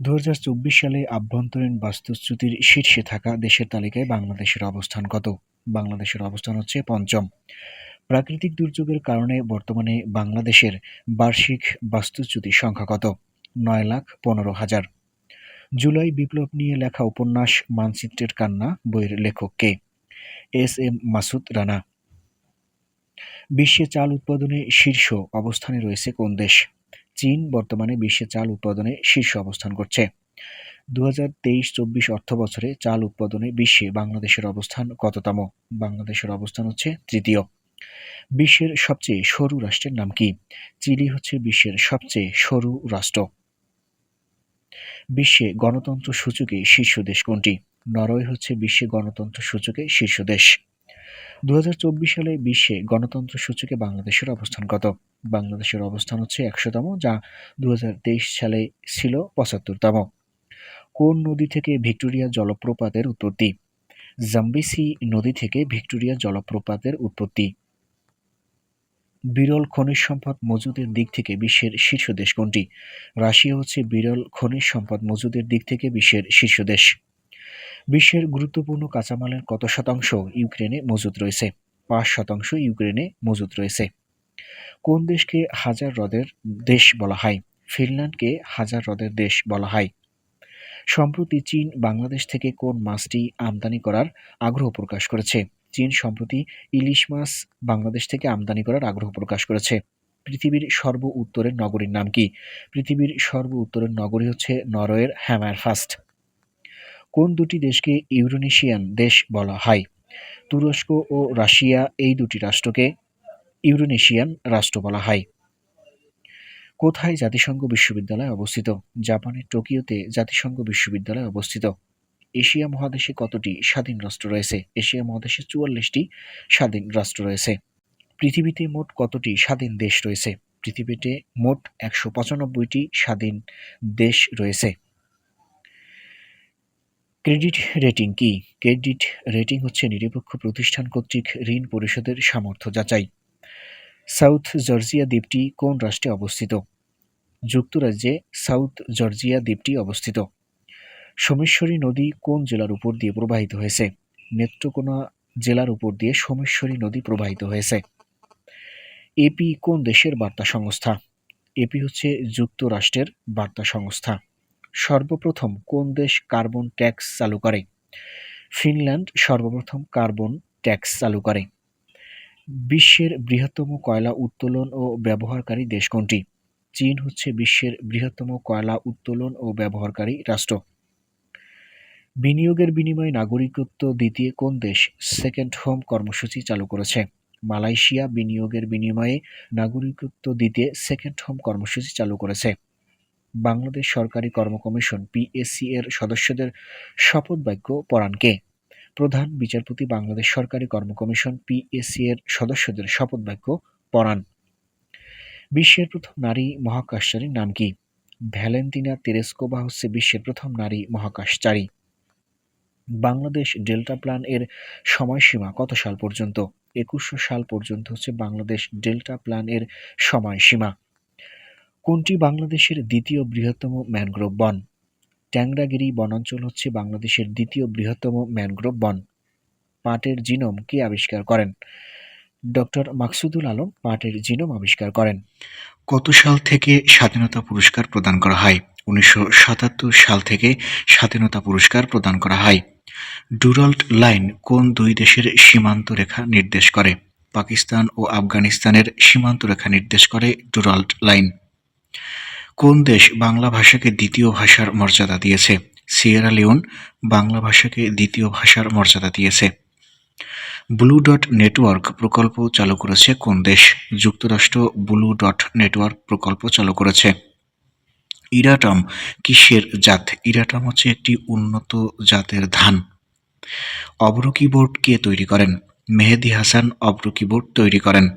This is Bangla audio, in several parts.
দু হাজার চব্বিশ সালে আভ্যন্তরীণ বাস্তুচ্যুতির শীর্ষে থাকা দেশের তালিকায় বাংলাদেশের অবস্থান কত? বাংলাদেশের অবস্থান হচ্ছে পঞ্চম। প্রাকৃতিক দুর্যোগের কারণে বর্তমানে বাংলাদেশের বার্ষিক বাস্তুচ্যুতির সংখ্যা কত? নয় লাখ পনেরো হাজার। জুলাই বিপ্লব নিয়ে লেখা উপন্যাস মানচিত্রের কান্না, বইয়ের লেখক কে? S M Masud Rana. বিশ্বে চাল উৎপাদনে শীর্ষ অবস্থানে রয়েছে কোন দেশ? চীন বর্তমানে বিশ্বে চাল উৎপাদনে শীর্ষ অবস্থান করছে। দু হাজার তেইশ চব্বিশ অর্থ বছরে চাল উৎপাদনে বিশ্বে বাংলাদেশের অবস্থান কততম? বাংলাদেশের অবস্থান হচ্ছে তৃতীয়। বিশ্বের সবচেয়ে সরু রাষ্ট্রের নাম কি? চিলি হচ্ছে বিশ্বের সবচেয়ে সরু রাষ্ট্র। বিশ্বে গণতন্ত্র সূচকে শীর্ষ দেশ কোনটি? নরওয়ে হচ্ছে বিশ্বে গণতন্ত্র সূচকে শীর্ষ দেশ। দু হাজার চব্বিশ সালে বিশ্বে গণতন্ত্র সূচকে বাংলাদেশের অবস্থান কত? বাংলাদেশের অবস্থান হচ্ছে একশোতম, যা দু হাজার তেইশ সালে ছিল পঁচাত্তরতম। কোন নদী থেকে ভিক্টোরিয়া জলপ্রপাতের উৎপত্তি? জাম্বিসি নদী থেকে ভিক্টোরিয়া জলপ্রপাতের উৎপত্তি। বিরল খনিজ সম্পদ মজুদের দিক থেকে বিশ্বের শীর্ষ দেশ কোনটি? রাশিয়া হচ্ছে বিরল খনিজ সম্পদ মজুদের দিক থেকে বিশ্বের শীর্ষ দেশ। বিশ্বের গুরুত্বপূর্ণ কাঁচামালের কত শতাংশ ইউক্রেনে মজুদ রয়েছে? পাঁচ শতাংশ ইউক্রেনে মজুদ রয়েছে। কোন দেশকে হাজার হ্রদের দেশ বলা হয়? ফিনল্যান্ডকে হাজার হ্রদের দেশ বলা হয়। সম্প্রতি চীন বাংলাদেশ থেকে কোন মাছটি আমদানি করার আগ্রহ প্রকাশ করেছে? চীন সম্প্রতি ইলিশ মাছ বাংলাদেশ থেকে আমদানি করার আগ্রহ প্রকাশ করেছে। পৃথিবীর সর্ব উত্তরের নগরীর নাম কি? পৃথিবীর সর্ব উত্তরের নগরী হচ্ছে নরওয়ের হ্যামার ফাস্ট কোন দুটি দেশকে ইউরোনেশিয়ান দেশ বলা হয়? তুরস্ক ও রাশিয়া এই দুটি রাষ্ট্রকে ইউরোনেশিয়ান রাষ্ট্র বলা হয়। কোথায় জাতিসংঘ বিশ্ববিদ্যালয় অবস্থিত? জাপানের টোকিওতে জাতিসংঘ বিশ্ববিদ্যালয় অবস্থিত। এশিয়া মহাদেশে কতটি স্বাধীন রাষ্ট্র রয়েছে? এশিয়া মহাদেশে চুয়াল্লিশটি স্বাধীন রাষ্ট্র রয়েছে। পৃথিবীতে মোট কতটি স্বাধীন দেশ রয়েছে? পৃথিবীতে মোট একশো পঁচানব্বইটি স্বাধীন দেশ রয়েছে। ক্রেডিট রেটিং কি? ক্রেডিট রেটিং হচ্ছে নিরপেক্ষ প্রতিষ্ঠান কর্তৃক ঋণ পরিশোধের সামর্থ্য যাচাই। সাউথ জর্জিয়া দ্বীপটি কোন রাষ্ট্রে অবস্থিত? যুক্তরাজ্যে সাউথ জর্জিয়া দ্বীপটি অবস্থিত। সোমেশ্বরী নদী কোন জেলার উপর দিয়ে প্রবাহিত হয়েছে? নেত্রকোনা জেলার উপর দিয়ে সোমেশ্বরী নদী প্রবাহিত হয়েছে। এপি কোন দেশের বার্তা সংস্থা? এপি হচ্ছে যুক্তরাষ্ট্রের বার্তা সংস্থা। সর্বপ্রথম কোন দেশ কার্বন ট্যাক্স চালু করে? ফিনল্যান্ড সর্বপ্রথম কার্বন ট্যাক্স চালু করে। বিশ্বের বৃহত্তম কয়লা উত্তোলন ও ব্যবহারকারী দেশ কোনটি? চীন হচ্ছে বিশ্বের বৃহত্তম কয়লা উত্তোলন ও ব্যবহারকারী রাষ্ট্র। বিনিয়োগের বিনিময়ে নাগরিকত্ব দ্বিতীয় কোন দেশ সেকেন্ড হোম কর্মসূচি চালু করেছে? মালয়েশিয়া বিনিয়োগের বিনিময়ে নাগরিকত্ব দিতে সেকেন্ড হোম কর্মসূচি চালু করেছে। বাংলাদেশ সরকারি কর্ম কমিশন পিএসসি এর সদস্যদের শপথ বাক্য পড়ান কে? প্রধান বিচারপতি বাংলাদেশ সরকারি কর্ম কমিশন পিএসসি এর সদস্যদের শপথ বাক্য পড়ান। বিশ্বের প্রথম নারী মহাকাশচারীর নাম কি? ভ্যালেন্টিনা তেরেস্কোভা হচ্ছে বিশ্বের প্রথম নারী মহাকাশচারী। বাংলাদেশ ডেল্টা প্ল্যান এর সময়সীমা কত সাল পর্যন্ত? একুশশো সাল পর্যন্ত হচ্ছে বাংলাদেশ ডেল্টা প্ল্যান এর সময়সীমা। কোনটি বাংলাদেশের দ্বিতীয় বৃহত্তম ম্যানগ্রোভ বন? ট্যাংরাগিরি বনাঞ্চল হচ্ছে বাংলাদেশের দ্বিতীয় বৃহত্তম ম্যানগ্রোভ বন। পাটের জিনোম কে আবিষ্কার করেন? ডক্টর মাকসুদুল আলম পাটের জিনোম আবিষ্কার করেন। কত সাল থেকে স্বাধীনতা পুরস্কার প্রদান করা হয়? উনিশশো সাতাত্তর সাল থেকে স্বাধীনতা পুরস্কার প্রদান করা হয়। ডুরাল্ট লাইন কোন দুই দেশের সীমান্ত রেখা নির্দেশ করে? পাকিস্তান ও আফগানিস্তানের সীমান্ত রেখা নির্দেশ করে ডুরাল্ট লাইন। কোন দেশ বাংলা ভাষাকে দ্বিতীয় ভাষার মর্যাদা দিয়েছে? সিয়েরা লিওন বাংলা ভাষাকে দ্বিতীয় ভাষার মর্যাদা দিয়েছে। ব্লু ডট নেটওয়ার্ক প্রকল্প চালু করেছে কোন দেশ? যুক্তরাষ্ট্র ব্লু ডট নেটওয়ার্ক প্রকল্প চালু করেছে। ইরাটাম কিসের জাত? ইরাটাম হচ্ছে একটি উন্নত জাতের ধান। অব্র কিবোর্ড কে তৈরি করেন? মেহেদি হাসান অব্র কিবোর্ড তৈরি করেন।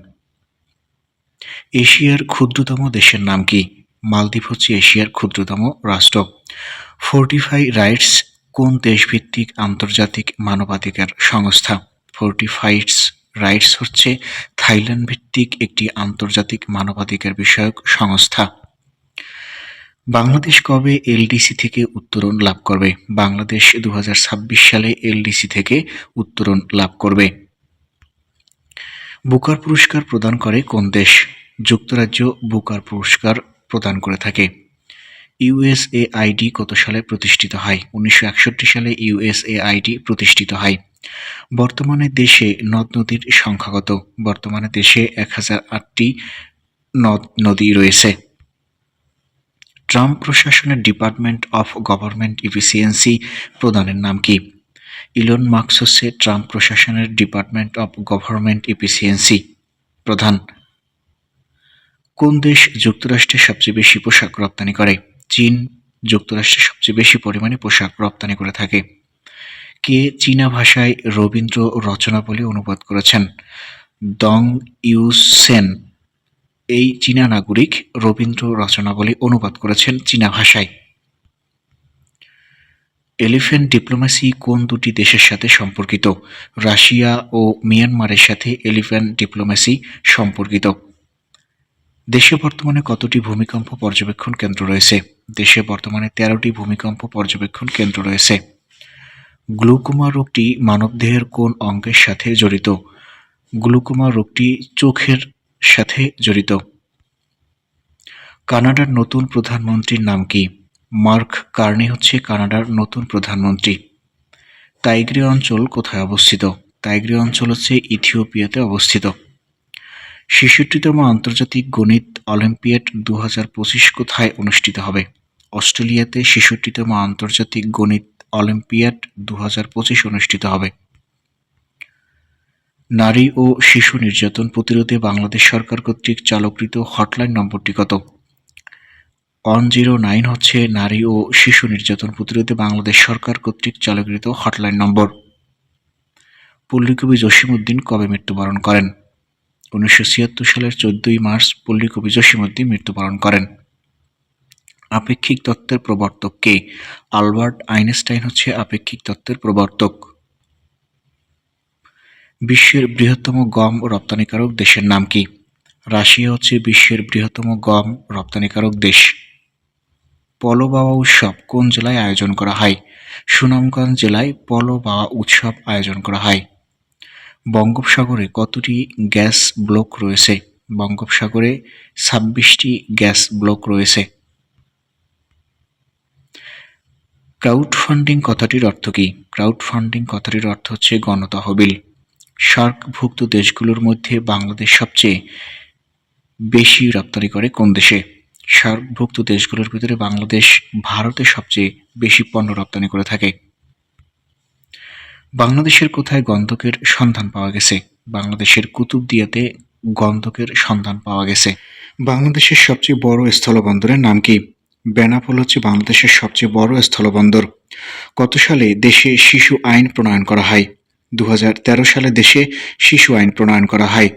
এশিয়ার ক্ষুদ্রতম দেশের নাম কি? মালদ্বীপ হচ্ছে এশিয়ার ক্ষুদ্রতম রাষ্ট্র। ফোর্টিফাই রাইটস কোন দেশভিত্তিক আন্তর্জাতিক মানবাধিকার সংস্থা? ফোর্টিফাইডস রাইটস হচ্ছে থাইল্যান্ড ভিত্তিক একটি আন্তর্জাতিক মানবাধিকার বিষয়ক সংস্থা। বাংলাদেশ কবে এলডিসি থেকে উত্তরণ লাভ করবে? বাংলাদেশ দু হাজার ছাব্বিশ সালে এলডিসি থেকে উত্তরণ লাভ করবে। বুকার পুরস্কার প্রদান করে কোন দেশ? যুক্তরাজ্য বুকার পুরস্কার প্রদান করে থাকে। ইউএসএআইডি কত সালে প্রতিষ্ঠিত হয়? উনিশশো একষট্টি সালে ইউএসএআইডি প্রতিষ্ঠিত হয়। বর্তমানে দেশে নদ নদীর সংখ্যা কত? বর্তমানে দেশে এক হাজার আটটি নদ, নদী রয়েছে। ট্রাম্প প্রশাসনের ডিপার্টমেন্ট অফ গভর্নমেন্ট ইফিসিয়েন্সি প্রদানের নাম কি? ইলন মার্কস হচ্ছে ট্রাম্প প্রশাসনের ডিপার্টমেন্ট অফ গভর্নমেন্ট ইফিসিয়েন্সি প্রধান, কোন দেশ যুক্তরাষ্ট্রে সবচেয়ে বেশি পোশাক রপ্তানি করে? চীন, যুক্তরাষ্ট্রে সবচেয়ে বেশি পরিমাণে পোশাক রপ্তানি করে থাকে। কে চীনা ভাষায় রবীন্দ্র রচনাবলী অনুবাদ করেছেন? দং ইউসেন, এই চীনা নাগরিক রবীন্দ্র রচনাবলী অনুবাদ করেছেন চীনা ভাষায়। এলিফ্যান্ট ডিপ্লোম্যাসি কোন দুটি দেশের সাথে সম্পর্কিত? রাশিয়া ও মিয়ানমারের সাথে এলিফ্যান্ট ডিপ্লোম্যাসি সম্পর্কিত। দেশে বর্তমানে কতটি ভূমিকম্প পর্যবেক্ষণ কেন্দ্র রয়েছে? দেশে বর্তমানে তেরোটি ভূমিকম্প পর্যবেক্ষণ কেন্দ্র রয়েছে। গ্লুকোমা রোগটি মানবদেহের কোন অঙ্গের সাথে জড়িত? গ্লুকোমা রোগটি চোখের সাথে জড়িত। কানাডার নতুন প্রধানমন্ত্রীর নাম কি? মার্ক কার্নি হচ্ছে কানাডার নতুন প্রধানমন্ত্রী। তাইগ্রে অঞ্চল কোথায় অবস্থিত? তাইগ্রে অঞ্চল হচ্ছে ইথিওপিয়াতে অবস্থিত। ছেষট্টিতম আন্তর্জাতিক গণিত অলিম্পিয়াড দু হাজার পঁচিশ কোথায় অনুষ্ঠিত হবে? অস্ট্রেলিয়াতে ছেষট্টিতম আন্তর্জাতিক গণিত অলিম্পিয়াড দু হাজার পঁচিশ অনুষ্ঠিত হবে। নারী ও শিশু নির্যাতন প্রতিরোধে বাংলাদেশ সরকার কর্তৃক চালকৃত হটলাইন নম্বরটি কত? ওয়ান জিরো নাইন হচ্ছে নারী ও শিশু নির্যাতন প্রতিরোধে বাংলাদেশ সরকার কর্তৃক চালকৃত হটলাইন নম্বর। পল্লীকবি জসিমউদ্দিন কবে মৃত্যুবরণ করেন? উনিশশো ছিয়াত্তর সালের চোদ্দই মার্চ পল্লীকবি জসিমউদ্দিন মৃত্যুবরণ করেন। আপেক্ষিক তত্ত্বের প্রবর্তক কে? আলবার্ট আইনস্টাইন হচ্ছে আপেক্ষিক তত্ত্বের প্রবর্তক। বিশ্বের বৃহত্তম গম রপ্তানিকারক দেশের নাম কি? রাশিয়া হচ্ছে বিশ্বের বৃহত্তম গম রপ্তানিকারক দেশ। পলো বাওয়া উৎসব কোন জেলায় আয়োজন করা হয়? সুনামগঞ্জ জেলায় পলো বাওয়া উৎসব আয়োজন করা হয়। বঙ্গোপসাগরে কতটি গ্যাস ব্লক রয়েছে? বঙ্গোপসাগরে ছাব্বিশটি গ্যাস ব্লক রয়েছে। ক্রাউড ফান্ডিং কথাটির অর্থ কী? ক্রাউড ফান্ডিং কথাটির অর্থ হচ্ছে গণতহবিল। সার্কভুক্ত দেশগুলোর মধ্যে বাংলাদেশ সবচেয়ে বেশি রপ্তানি করে কোন দেশে? সার্কভুক্ত দেশগুলোর ভিতরে বাংলাদেশ ভারতে সবচেয়ে বেশি পণ্য রপ্তানি করে থাকে। বাংলাদেশের কোথায় গন্ধকের সন্ধান পাওয়া গেছে? বাংলাদেশের কুতুবদিয়াতে গন্ধকের সন্ধান পাওয়া গেছে। বাংলাদেশের সবচেয়ে বড় স্থলবন্দরের নাম কি? বেনাপোল হচ্ছে বাংলাদেশের সবচেয়ে বড় স্থলবন্দর। কত সালে দেশে শিশু আইন প্রণয়ন করা হয়? দু হাজার তেরো সালে দেশে শিশু আইন প্রণয়ন করা হয়।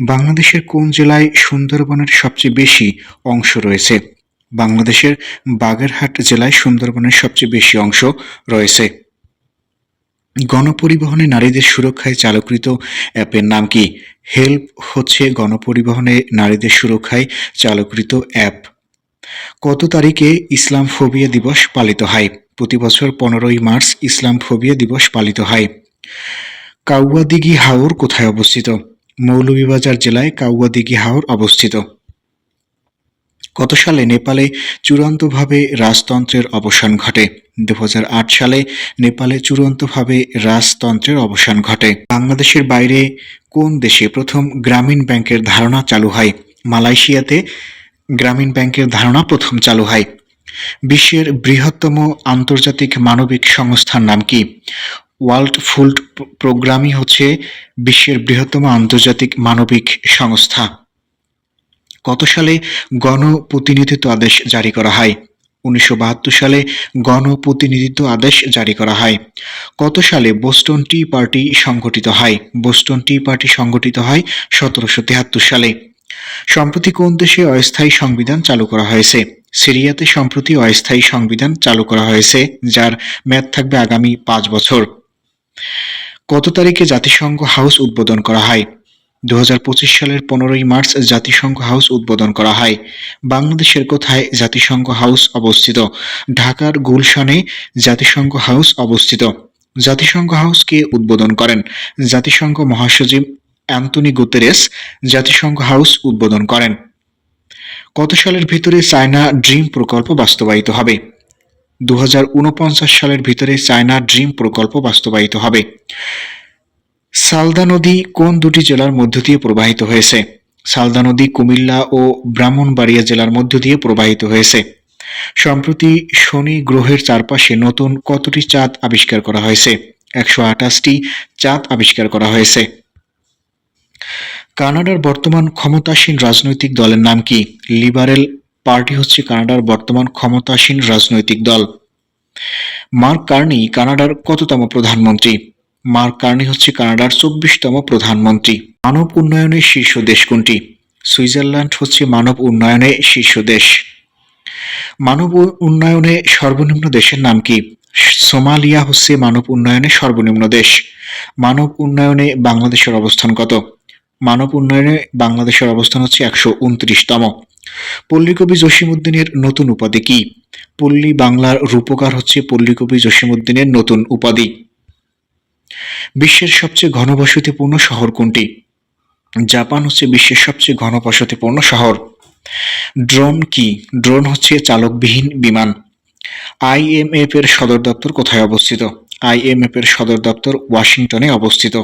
বাংলাদেশের কোন জেলায় সুন্দরবনের সবচেয়ে বেশি অংশ রয়েছে? বাংলাদেশের বাগেরহাট জেলায় সুন্দরবনের সবচেয়ে বেশি অংশ রয়েছে। গণপরিবহনে নারীদের সুরক্ষায় চালকৃত অ্যাপের নাম কি? হেল্প হচ্ছে গণপরিবহনে নারীদের সুরক্ষায় চালকৃত অ্যাপ। কত তারিখে ইসলাম ফোবিয়া দিবস পালিত হয়? প্রতি বছর পনেরোই মার্চ ইসলাম ফোবিয়া দিবস পালিত হয়। কাউয়াদিঘি হাওর কোথায় অবস্থিত? মৌলভীবাজার জেলায় কাউয়াদিঘি হাওর অবস্থিত। গত সালে নেপালে চূড়ান্তভাবে রাজতন্ত্রের অবসান ঘটে। দু হাজার আট সালে নেপালে চূড়ান্তভাবে রাজতন্ত্রের অবসান ঘটে। বাংলাদেশের বাইরে কোন দেশে প্রথম গ্রামীণ ব্যাংকের ধারণা চালু হয়? মালয়েশিয়াতে গ্রামীণ ব্যাংকের ধারণা প্রথম চালু হয়। বিশ্বের বৃহত্তম আন্তর্জাতিক মানবিক সংস্থার নাম কি? ওয়ার্ল্ড ফুড প্রোগ্রামই হচ্ছে বিশ্বের বৃহত্তম আন্তর্জাতিক মানবিক সংস্থা। কত সালে গণপ্রতিনিধিত্ব আদেশ জারি করা হয়? উনিশশো বাহাত্তর সালে গণপ্রতিনিধিত্ব আদেশ জারি করা হয়। কত সালে বোস্টন টি পার্টি সংগঠিত হয়? বোস্টন টি পার্টি সংগঠিত হয় সতেরোশো সালে। সম্প্রতি কোন দেশে অস্থায়ী সংবিধান চালু করা হয়েছে? সিরিয়াতে সম্প্রতি অস্থায়ী সংবিধান চালু করা হয়েছে, যার মেয়াদ থাকবে আগামী পাঁচ বছর। কত তারিখে জাতিসংঘ হাউস উদ্বোধন করা হয়? দু হাজার পঁচিশ সালের পনেরোই মার্চ জাতিসংঘ হাউস উদ্বোধন করা হয়। বাংলাদেশের কোথায় জাতিসংঘ হাউস অবস্থিত? ঢাকার গুলশানে জাতিসংঘ হাউস অবস্থিত। জাতিসংঘ হাউসকে উদ্বোধন করেন? জাতিসংঘ মহাসচিব অ্যান্তনি গুতেরেস জাতিসংঘ হাউস উদ্বোধন করেন। কত সালের ভিতরে চায়না ড্রিম প্রকল্প বাস্তবায়িত হবে? দু হাজার উনপঞ্চাশ সালের ভিতরে চায়না ড্রিম প্রকল্প বাস্তবায়িত হবে। সালদা নদী কোন দুটি জেলার মধ্য দিয়ে প্রবাহিত হয়েছে? সালদা নদী কুমিল্লা ও ব্রাহ্মণবাড়িয়া জেলার মধ্য দিয়ে প্রবাহিত হয়েছে। সম্প্রতি শনি গ্রহের চারপাশে নতুন কতটি চাঁদ আবিষ্কার করা হয়েছে? একশো আঠাশটি চাঁদ আবিষ্কার করা হয়েছে। কানাডার বর্তমান ক্ষমতাসীন রাজনৈতিক দলের নাম কি? লিবারেল পার্টি হচ্ছে কানাডার বর্তমান ক্ষমতাসীন রাজনৈতিক দল। মার্ক কার্নি কানাডার কততম প্রধানমন্ত্রী? মার্ক কার্নি হচ্ছে কানাডার চব্বিশতম প্রধানমন্ত্রী। মানব উন্নয়নের শীর্ষ দেশ কোনটি? সুইজারল্যান্ড হচ্ছে মানব উন্নয়নে শীর্ষ দেশ। মানব উন্নয়নে সর্বনিম্ন দেশের নাম কি? সোমালিয়া হচ্ছে মানব উন্নয়নে সর্বনিম্ন দেশ। মানব উন্নয়নে বাংলাদেশের অবস্থান কত? মানব উন্নয়নে বাংলাদেশের অবস্থান হচ্ছে একশো উনত্রিশতম। পল্লীকবি জসিমুদ্দিনের নতুন উপাধি কি? পল্লী বাংলার রূপকার হচ্ছে পল্লীকবি জসিমুদ্দিনের নতুন উপাধি। বিশ্বের সবচেয়ে ঘনবসতিপূর্ণ শহর কোনটি? জাপান হচ্ছে বিশ্বের সবচেয়ে ঘনবসতিপূর্ণ শহর। ড্রোন কি? ড্রোন হচ্ছে চালকবিহীন বিমান। আইএমএফ এর সদর দপ্তর কোথায় অবস্থিত? আইএমএফ এর সদর দপ্তর ওয়াশিংটনে অবস্থিত।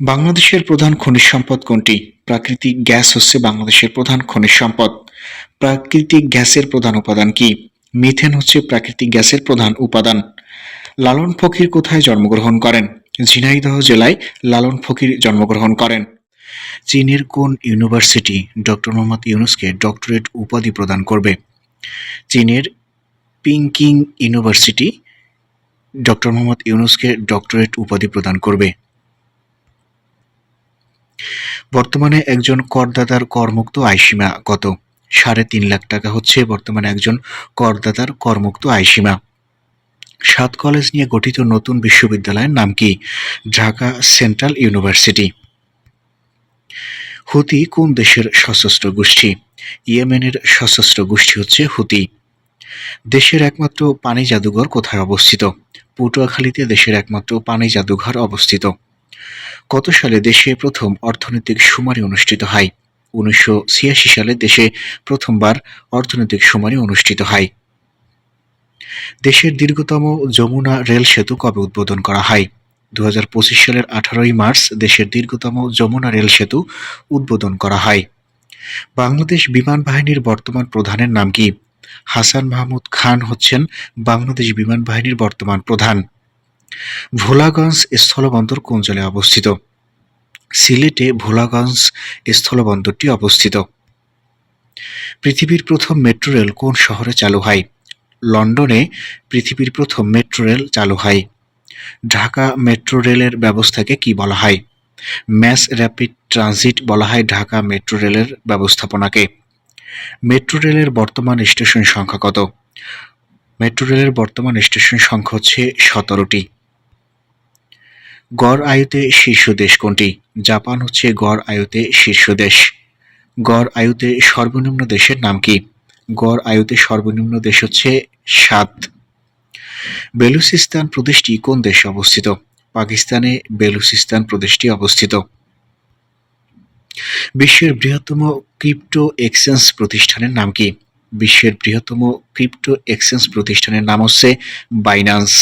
বাংলাদেশের প্রধান খনিজ সম্পদ কোনটি? প্রাকৃতিক গ্যাস হচ্ছে বাংলাদেশের প্রধান খনিজ সম্পদ। প্রাকৃতিক গ্যাসের প্রধান উপাদান কি? মিথেন হচ্ছে প্রাকৃতিক গ্যাসের প্রধান উপাদান। লালন ফকির কোথায় জন্মগ্রহণ করেন? ঝিনাইদহ জেলায় লালন ফকির জন্মগ্রহণ করেন। চীনের কোন ইউনিভার্সিটি ডক্টর মোহাম্মদ ইউনুসকে ডক্টরেট উপাধি প্রদান করবে? চীনের পিংকিং ইউনিভার্সিটি ডক্টর মোহাম্মদ ইউনুসকে ডক্টরেট উপাধি প্রদান করবে। বর্তমানে একজন করদাতার করমুক্ত আয়সীমা কত? সাড়ে তিন লাখ টাকা হচ্ছে বর্তমানে একজন করদাতার করমুক্ত আয়সীমা। সাত কলেজ নিয়ে গঠিত নতুন বিশ্ববিদ্যালয়ের নাম কি? Dhaka central university. হুতি কোন দেশের সশস্ত্র গোষ্ঠী? ইয়েমেনের সশস্ত্র গোষ্ঠী হচ্ছে হুতি। দেশের একমাত্র পানি জাদুঘর কোথায় অবস্থিত? পটুয়াখালীতে দেশের একমাত্র পানি জাদুঘর অবস্থিত। কত সালে দেশে প্রথম অর্থনৈতিক শুমারি অনুষ্ঠিত হয়? উনিশশো ছিয়াশি সালে দেশে প্রথমবার অর্থনৈতিক শুমারি অনুষ্ঠিত হয়। দেশের দীর্ঘতম যমুনা রেল সেতু কবে উদ্বোধন করা হয়? দু হাজার পঁচিশ সালের আঠারোই মার্চ দেশের দীর্ঘতম যমুনা রেল সেতু উদ্বোধন করা হয়। বাংলাদেশ বিমান বাহিনীর বর্তমান প্রধানের নাম কি? হাসান মাহমুদ খান হচ্ছেন বাংলাদেশ বিমান বাহিনীর বর্তমান প্রধান। ভোলাগঞ্জ স্থলবন্দর কোন জেলায় অবস্থিত? সিলেটে ভোলাগঞ্জ স্থলবন্দরটি অবস্থিত। পৃথিবীর প্রথম মেট্রো রেল কোন শহরে চালু হয়? লন্ডনে পৃথিবীর প্রথম মেট্রো রেল চালু হয়। ঢাকা মেট্রো রেলের ব্যবস্থাকে কি বলা হয়? ম্যাস র্যাপিড ট্রানজিট বলা হয় ঢাকা মেট্রো রেলের ব্যবস্থাপনাকে। মেট্রো রেলের বর্তমান স্টেশন সংখ্যা কত? মেট্রো রেলের বর্তমান স্টেশন সংখ্যা হচ্ছে সতেরোটি। গড় আয়ুতে শীর্ষ দেশ কোনটি? জাপান হচ্ছে গড় আয়ুতে শীর্ষ দেশ গড় আয়ুতে সর্বনিম্ন দেশের নাম কি? গড় আয়ুতে সর্বনিম্ন দেশ হচ্ছে সাত। বেলুচিস্তান প্রদেশটি কোন দেশে অবস্থিত? পাকিস্তানে বেলুচিস্তান প্রদেশটি অবস্থিত। বিশ্বের বৃহত্তম ক্রিপ্টো এক্সচেঞ্জ প্রতিষ্ঠানের নাম কি? বিশ্বের বৃহত্তম ক্রিপ্টো এক্সচেঞ্জ প্রতিষ্ঠানের নাম হচ্ছে বাইনান্স।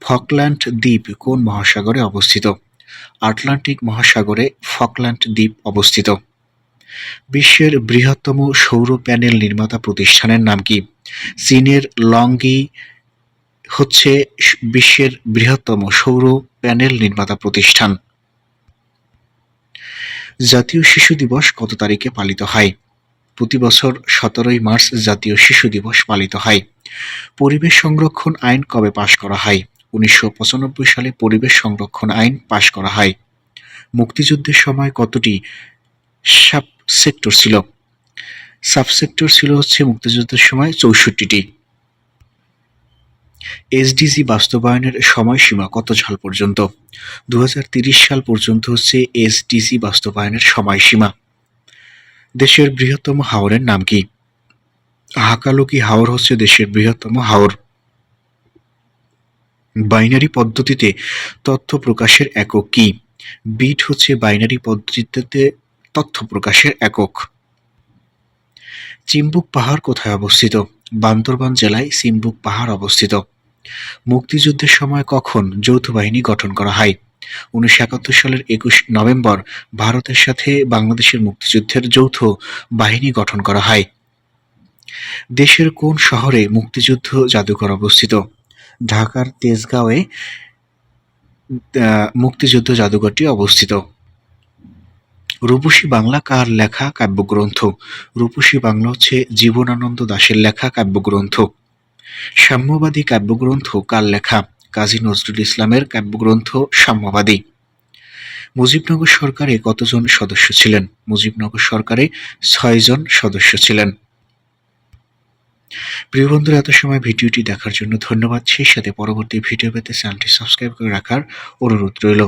ফকল্যান্ড দ্বীপ কোন মহাসাগরে অবস্থিত? আটলান্টিক মহাসাগরে ফকল্যান্ড দ্বীপ অবস্থিত। বিশ্বের বৃহত্তম সৌর প্যানেল নির্মাতা প্রতিষ্ঠানের নাম কি? চীনের লংগি হচ্ছে বিশ্বের বৃহত্তম সৌর প্যানেল নির্মাতা প্রতিষ্ঠান। জাতীয় শিশু দিবস কত তারিখে পালিত হয়? প্রতি বছর সতেরোই মার্চ জাতীয় শিশু দিবস পালিত হয়। পরিবেশ সংরক্ষণ আইন কবে পাশ করা হয়? উনিশশো পঁচানব্বই সালে পরিবেশ সংরক্ষণ আইন পাশ করা হয়। মুক্তিযুদ্ধের সময় কতটি সাব সেক্টর ছিল? সাবসেক্টর ছিল হচ্ছে মুক্তিযুদ্ধের সময় চৌষট্টিটি। এসডিজি বাস্তবায়নের সময়সীমা কত সাল পর্যন্ত? দু সাল পর্যন্ত হচ্ছে এসডিজি বাস্তবায়নের সময়সীমা। দেশের বৃহত্তম হাওরের নাম কি? হাকালুকি হাওর হচ্ছে দেশের বৃহত্তম হাওর। বাইনারি পদ্ধতিতে তথ্য প্রকাশের একক কি? বিট হচ্ছে বাইনারি পদ্ধতিতে তথ্য প্রকাশের একক। চিম্বুক পাহাড় কোথায় অবস্থিত? বান্দরবান জেলায় চিম্বুক পাহাড় অবস্থিত। মুক্তিযুদ্ধের সময় কখন যৌথ বাহিনী গঠন করা হয়? উনিশশো একাত্তর সালের একুশ নভেম্বর ভারতের সাথে বাংলাদেশের মুক্তিযুদ্ধের যৌথ বাহিনী গঠন করা হয়। দেশের কোন শহরে মুক্তিযুদ্ধ জাদুঘর অবস্থিত? ঢাকার তেজগাঁওয়ে মুক্তিযুদ্ধ জাদুঘরটি অবস্থিত। রূপসী বাংলা কার লেখা কাব্যগ্রন্থ? রূপসী বাংলা হচ্ছে জীবনানন্দ দাশের লেখা কাব্যগ্রন্থ। সাম্যবাদী কাব্যগ্রন্থ কার লেখা? কাজী নজরুল ইসলামের কাব্যগ্রন্থ সাম্যবাদী। মুজিবনগর সরকারে কতজন সদস্য ছিলেন? মুজিবনগর সরকারে ছয়জন সদস্য ছিলেন। প্রিয় বন্ধুরা, এত সময় ভিডিওটি দেখার জন্য ধন্যবাদ। সেই সাথে পরবর্তী ভিডিও পেতে চ্যানেলটি সাবস্ক্রাইব করে রাখার অনুরোধ রইল।